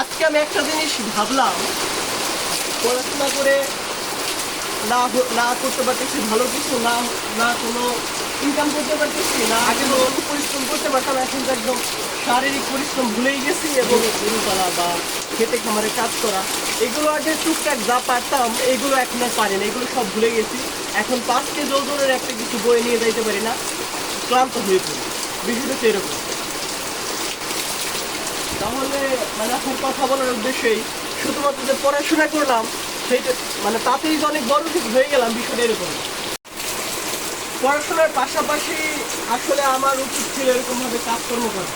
আজকে আমি একটা জিনিস ভাবলাম, পড়াশোনা করে না না করতে পারতেছি, ভালো কিছু না না কোনো ইনকাম করতে পারতেছি, না আগে পরিশ্রম করতে পারতাম, এখন তো একদম শারীরিক পরিশ্রম ভুলেই গেছি এবং গরু পালা বা খেতে খামারে কাজ করা, এগুলো আগে টুকটাক যা পারতাম, এগুলো এখন আর পারি না, এগুলো সব ভুলে গেছি। এখন পাঁচ কেজি ওজনের একটা কিছু বয়ে নিয়ে যাইতে পারি না, ক্লান্ত হয়ে পড়ি। বিষয়টা তো এরকম। তাহলে মানে এখন কথা বলার উদ্দেশ্যেই শুধুমাত্র যে পড়াশোনা করলাম, সেইটা মানে তাতেই যে অনেক বড় ঠিক হয়ে গেলাম বিষয়টা এরকম পড়াশোনার পাশাপাশি আসলে আমার উচিত ছিল এরকমভাবে কাজকর্ম করা।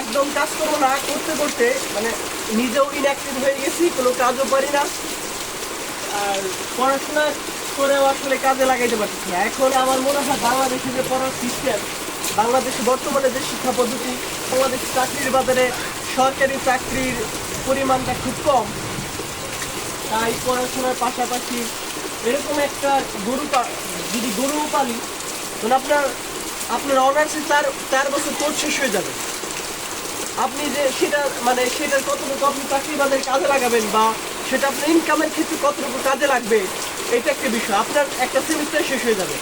একদম কাজকর্ম না করতে করতে মানে নিজেও ইনঅ্যাক্টিভ হয়ে গেছি, কোনো কাজও পারি না। আর পড়াশোনা করেও আসলে কাজে লাগাইতে পারতেছি না। এখন আমার মনে হয় বাংলাদেশে যে পড়ার সিস্টেম বাংলাদেশে বর্তমানে যে শিক্ষা পদ্ধতি, বাংলাদেশ চাকরির বাজারে সরকারি চাকরির পরিমাণটা খুব কম, তাই পড়াশোনার পাশাপাশি এরকম একটা গরু যদি গরু পালি, তাহলে আপনার আপনার অনার্সে চার চার বছর কোর্স শেষ হয়ে যাবে। আপনি যে সেটা মানে সেটার কতটুকু আপনি চাকরি বাজারে কাজে লাগাবেন বা সেটা আপনার ইনকামের ক্ষেত্রে কতটুকু কাজে লাগবে, এটা একটা বিষয়। আপনার একটা সেমিস্টার শেষ হয়ে যাবে।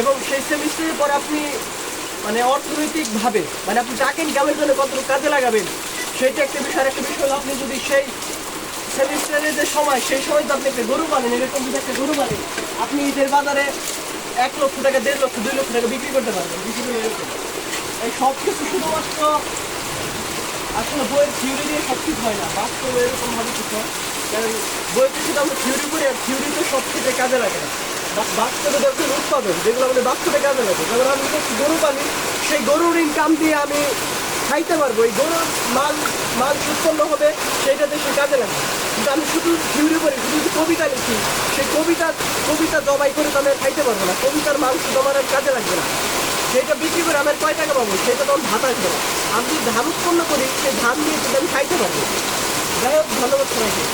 এবং সেই সেমিস্টারের পর আপনি মানে অর্থনৈতিকভাবে মানে আপনি টাকা ইনকামের জন্য কতটুকু কাজে লাগাবেন সেটা একটা বিষয়। একটা বিষয় হলো আপনি যদি সেই সেমিস্টারের যে সময়, সেই সময় তো আপনি একটা গরু পালেন এরকম যদি একটা গরু পালেন আপনি ঈদের বাজারে এক লক্ষ টাকা, দেড় লক্ষ, দুই লক্ষ টাকা বিক্রি করতে পারবেন। বিক্রি করে এরকম। এই সব কিছু শুধুমাত্র আসলে বইয়ের থিওরি দিয়ে সব কিছু হয় না, বাস্তবে এরকম ভাবে কিছু হয়। কারণ বইতে শুধু আমরা থিওরি করি আর থিওরি তো সব ক্ষেত্রে কাজে লাগে না। বাস্তবে উৎপাদন যেগুলো আমাদের বাস্তবে কাজে লাগে যেমন আমি যদি গরু পালি, সেই গরুর ইনকাম দিয়ে আমি খাইতে পারব। এই গরুর মাল মাল উৎপন্ন হবে, সেইটা সে কাজে লাগবে। কিন্তু আমি শুধু থিওরি করি, শুধু যদি কবিতা লিখি, সেই কবিতা কবিতা জবাই করে তো আমি খাইতে পারব না। কবিতার আমার আর কাজে লাগবে না। সেটা বিক্রি করে আমার কয় টাকা পাবো? সেটা তো আমার ভাত আসবে না আমি যদি ধান উৎপন্ন করি, সেই ধান দিয়ে কিন্তু আমি খাইতে পারব। যাই হোক, ধন্যবাদ সবাইকে।